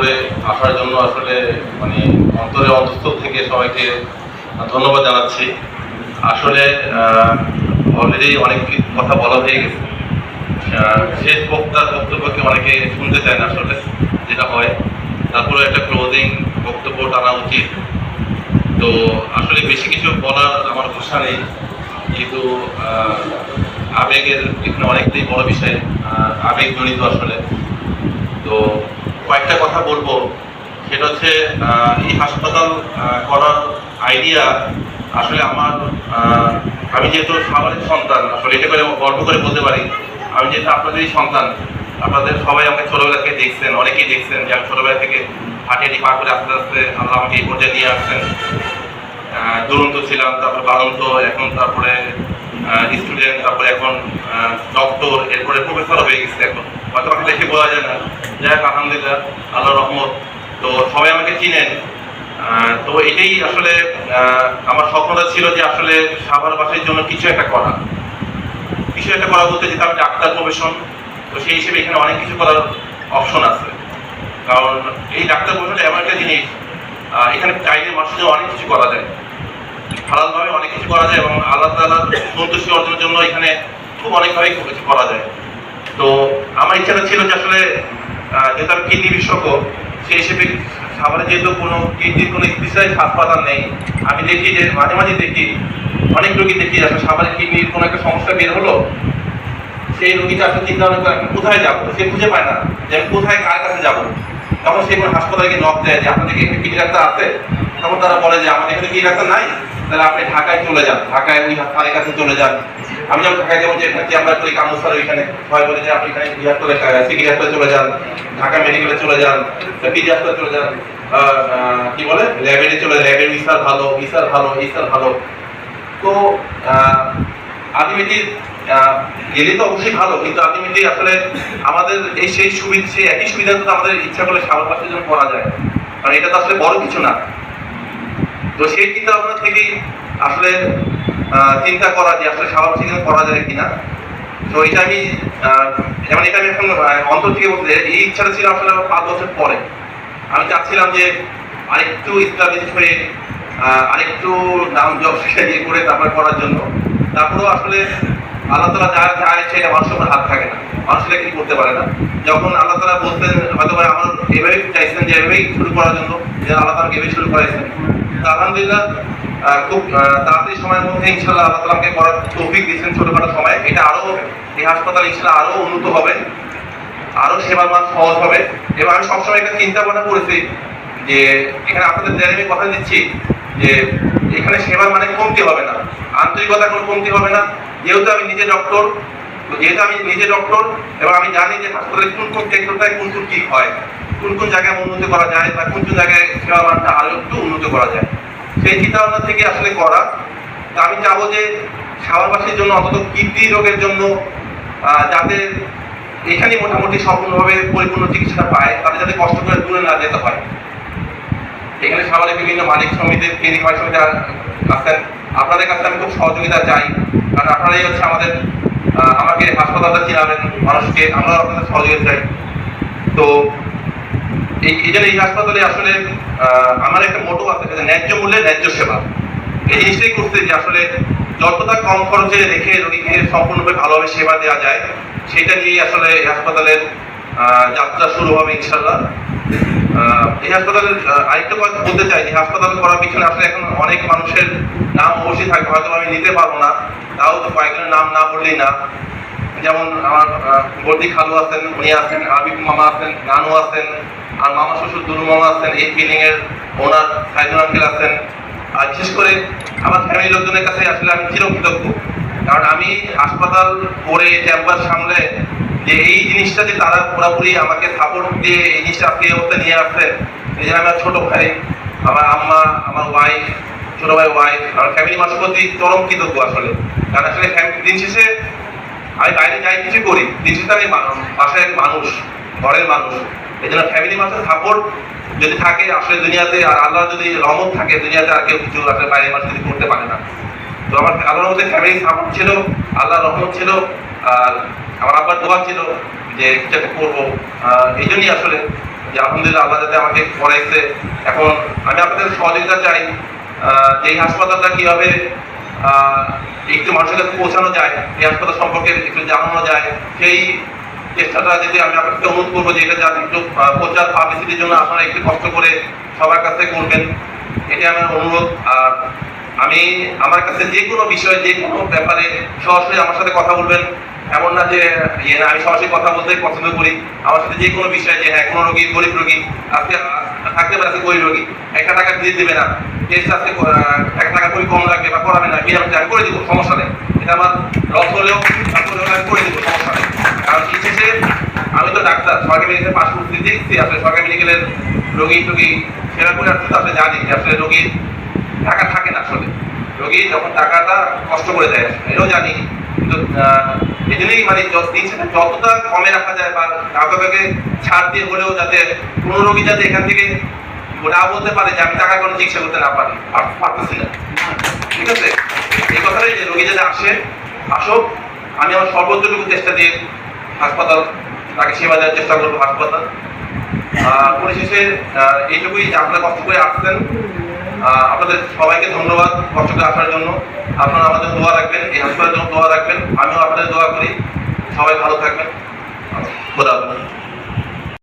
করে আসার জন্য আসলে মানে অন্তরে অন্তঃস্থল থেকে সবাইকে ধন্যবাদ জানাচ্ছি। আসলে অলরেডি অনেক কথা বলা হয়ে গেছে। শেষ বক্তার বক্তব্যকে অনেকে শুনতে চায় না আসলে যেটা হয়। তারপরে একটা ক্লোজিং বক্তব্য টানা উচিত। তো আসলে বেশি কিছু বলার আমার ভাষা নেই। কিন্তু আবেগের এখানে অনেকটাই বড় বিষয় আহ, আবেগ জড়িত আসলে। তো কয়েকটা কথা বলব। সেটা হচ্ছে এই হাসপাতাল করার আইডিয়া আসলে আমার আমি যেহেতু সাভারের সন্তান, আসলে এটা করে গর্ব করে বলতে পারি, আমি যেহেতু আপনাদেরই সন্তান, আপনাদের সবাই আমাকে ছোটবেলা থেকে দেখছেন, অনেকেই দেখছেন যে আমি ছোটবেলা থেকে হাঁটি হাঁটি পা করে আস্তে আস্তে আল্লাহ আমাকে এই পর্যায়ে নিয়ে আসছেন। দুরন্ত ছিলাম, তারপরে বারন্ত এখন তারপরে স্টুডেন্ট তারপরে এখন ডক্টর এরপরে প্রফেসর হয়ে গেছে এখন। আমাকে দেখে বোঝা যায় না। যাই হোক, আলহামদুলিল্লাহ আল্লাহ রহমত। তো সবাই আমাকে চিনেন। তো এটাই আসলে আমার স্বপ্নটা ছিল যে আসলে সাভারবাসীর জন্য কিছু একটা করা। কিছু একটা করা বলতে যেটা আমি ডাক্তার প্রফেশন তো সেই হিসেবে এখানে অনেক কিছু করার অপশন আছে। কারণ এই ডাক্তার প্রফেশনটা এমন একটা জিনিস এখানে চাইলে মানুষের অনেক কিছু করা যায়। হালালভাবে অনেক কিছু করা যায় এবং আল্লাহ তালার সন্তুষ্টি অর্জনের জন্য এখানে খুব অনেকভাবেই কিছু করা যায়। তো আমার ইচ্ছাটা ছিল যে আসলে যেহেতু আমি কিডনি বিশেষজ্ঞ সেই হিসেবে খাবারে যেহেতু কোনো কিডনির কোনো স্পেশালাইজ হাসপাতাল নেই, আমি দেখি যে মাঝে মাঝে দেখি, অনেক রোগী দেখি আসলে সাভারে কিডনির কোনো একটা সমস্যা বের হলো, সেই রোগীটা আসলে চিন্তা ভাবনা করে কোথায় যাব? সে খুঁজে পায় না যে আমি কোথায়, কার কাছে যাব? তখন সে কোনো হাসপাতালে গিয়ে নক দেয় যে আপনাদের এখানে কিডনি ডাক্তার আছে? তখন তারা বলে যে, আমাদের এখানে কিডনি ডাক্তার নাই, তাহলে আপনি ঢাকায় চলে যান, ঢাকায় ওই কাছে চলে যান। আমি যখন ঢাকায় যাব যে এখানে কি আমরা করি কামুসার ওইখানে সবাই বলে যে আপনি এখানে হাসপাতালে সিটি হাসপাতালে চলে যান, ঢাকা মেডিকেলে চলে যান পিজি হাসপাতালে চলে যান কি বলে ল্যাবেরে চলে ল্যাবের ইসার ভালো ইসার ভালো ইসার ভালো। তো আলটিমেটলি গেলে তো অবশ্যই ভালো, কিন্তু আলটিমেটলি আসলে আমাদের এই সেই সুবিধা সেই একই সুবিধা তো আমাদের ইচ্ছা করলে সারা পাশের জন্য করা যায়। কারণ এটা তো আসলে বড় কিছু না। তো সেই চিন্তা ভাবনা থেকেই আসলে চিন্তা করা যে আসলে পাশে করা যায় কিনা। তো এটা আমি যেমন এটা আমি এখন অন্তর থেকে বলতে এই ইচ্ছাটা ছিল আসলে পাঁচ বছর পরে। আমি চাচ্ছিলাম যে আরেকটু ইসলামিক হয়ে আরেকটু নাম জব ইয়ে করে তারপরে করার জন্য। তারপরেও আসলে আল্লাহ তালা যা চায় সেটা মানুষের উপর হাত থাকে না। মানুষ সেটা কিছু করতে পারে না। যখন আল্লাহ তালা বলতেন, হয়তো আমার এভাবেই চাইছেন যে এভাবেই শুরু করার জন্য, যে আল্লাহ তালাকে এভাবে শুরু করাইছেন। আলহামদুলিল্লাহ খুব তাড়াতাড়ি সময়ের মধ্যে ইনশাল্লাহ আল্লাহ তালাকে করার তৌফিক দিয়েছেন ছোটখাটো সময়। এটা আরও এই হাসপাতাল ইনশাল্লাহ আরও উন্নত হবে আরও সেবার মান সহজ হবে। এবং আমি সবসময় একটা চিন্তা ভাবনা করেছি যে, এখানে আপনাদের আমি কথা দিচ্ছি যে, এখানে সেবার মানে কমতি হবে না আন্তরিকতা কোনো কমতি হবে না। যেহেতু আমি নিজে ডক্টর যেহেতু আমি নিজে ডক্টর, এবং আমি জানি যে হাসপাতালে কোন কোন ক্ষেত্রটায় কোন কোন কি হয়, কোন কোন জায়গায় উন্নতি করা যায় বা কোন কোন জায়গায় সেবা মানটা আরও একটু উন্নত করা যায়। সেই চিন্তা ভাবনা থেকে আসলে করা। আমি চাবো যে সাভারবাসীর জন্য অন্তত কীর্তি রোগের জন্য যাতে এখানে মোটামুটি সম্পূর্ণভাবে পরিপূর্ণ চিকিৎসা পায় তাদের যাতে কষ্ট করে দূরে না যেতে হয়। এখানে সাভারে বিভিন্ন মালিক সমিতির, ক্লিনিক মালিক সমিতি আছেন আপনাদের কাছে আমি খুব সহযোগিতা চাই। কারণ আপনারাই হচ্ছে আমাদের আমাকে হাসপাতালটা চিনাবেন, মানুষকে আমরা আপনাদের সহযোগিতা চাই। তো এই এই জন্য এই হাসপাতালে আসলে আমার একটা মোটো আছে ন্যায্য মূল্যে ন্যায্য সেবা। এই জিনিসটাই করতে যে আসলে যতটা কম খরচে রেখে রোগীকে সম্পূর্ণভাবে ভালোভাবে সেবা দেওয়া যায়, সেটা নিয়েই আসলে এই হাসপাতালের যাত্রা শুরু হবে ইনশাল্লাহ এই হাসপাতালের আরেকটা কথা বলতে চাই যে হাসপাতাল করার পিছনে আসলে এখন অনেক মানুষের নাম অবশ্যই থাকবে, হয়তো আমি নিতে পারব না, তাও তো কয়েকজনের নাম না বললেই না। যেমন আমার বর্দি খালু আছেন, উনি আছেন আবিব মামা আছেন, নানু আছেন আর মামা শ্বশুর দুলু মামা আছেন, এই এর ওনার সাইদুল আঙ্কেল আছেন। আর বিশেষ করে আমার ফ্যামিলি লোকজনের কাছে আসলে আমি চিরকৃতজ্ঞ। কারণ আমি হাসপাতাল করে চেম্বার সামলে যে এই জিনিসটা যে তারা পুরোপুরি আমাকে সাপোর্ট দিয়ে এই জিনিসটা আজকে এই নিয়ে আসছে এই যে আমার ছোট ভাই, আমার আম্মা, আমার ওয়াইফ ছোট ভাই ওয়াইফ আমার ফ্যামিলি মানুষের প্রতি চরম কৃতজ্ঞ আসলে। কারণ আসলে দিন শেষে আমি বাইরে যাই কিছু করি দিন শেষে আমি বাসায় মানুষ, ঘরের মানুষ। এই জন্য ফ্যামিলি মানুষের সাপোর্ট যদি থাকে, আসলে দুনিয়াতে আর আল্লাহ যদি রহমত থাকে, দুনিয়াতে আর কেউ কিছু আসলে বাইরে মানুষ যদি করতে পারে না। তো আমার আল্লাহর মধ্যে ফ্যামিলি সাপোর্ট ছিল আল্লাহ রহমত ছিল, আর আমার আব্বার দোয়া ছিল যে কিছু করব। এই জন্যই আসলে যে আলহামদুলিল্লাহ আল্লাহ যাতে আমাকে পড়াইছে। এখন আমি আপনাদের সহযোগিতা চাই যে এই হাসপাতালটা কীভাবে একটু মানুষের কাছে পৌঁছানো যায়, এই হাসপাতাল সম্পর্কে একটু জানানো যায়, সেই চেষ্টাটা যদি আমি আপনাকে অনুরোধ করব যে এটা যাতে একটু প্রচার পাবলিসিটির জন্য আপনারা একটু কষ্ট করে সবার কাছে করবেন এটি আমার অনুরোধ। আর আমি আমার কাছে যে কোনো বিষয়ে যে কোনো ব্যাপারে সরাসরি আমার সাথে কথা বলবেন। এমন না যে ইয়ে না, আমি সরাসরি কথা বলতে পছন্দ করি। আমার সাথে যে কোনো বিষয়ে যে হ্যাঁ কোনো রোগী গরিব রোগী আজকে থাকতে পারে গরিব রোগী একটা টাকা দিয়ে দেবে না। টেস্ট আজকে এক টাকা করে কম লাগবে বা করাবে না আমি করে দিব সমস্যা নেই। এটা আমার লাভ হলেও আমি করে দিব সমস্যা নেই কারণ কি শেষে আমি তো ডাক্তার সরকারি মেডিকেল পাশ করতে দেখছি আসলে সরকারি মেডিকেলের রোগী টুগী সেরা করে আসলে আসলে জানি যে আসলে রোগীর টাকা থাকে না আসলে। রোগী যখন টাকাটা কষ্ট করে দেয় এটাও জানি। কিন্তু এই জন্যই মানে দিন শেষে যতটা কমে রাখা যায় বা কাউকে ছাড় দিয়ে হলেও যাতে কোনো রোগী যাতে এখান থেকে না বলতে পারে যে আমি টাকা কোনো চিকিৎসা করতে না পার- পারতেছি না। ঠিক আছে? এই কথাটাই যে রোগী যাতে আসে, আসুক, আমি আমার সর্বোচ্চটুকু চেষ্টা দিয়ে হাসপাতাল তাকে সেবা দেওয়ার চেষ্টা করব হাসপাতাল। পরিশেষে এইটুকুই আপনারা কষ্ট করে আসছেন। আপনাদের সবাইকে ধন্যবাদ কষ্ট করে আসার জন্য। আপনারা আমাদের দোয়া রাখবেন, এই হাসপাতালের জন্য দোয়া রাখবেন। আমিও আপনাদের দোয়া করি। সবাই ভালো থাকবেন। খোদা।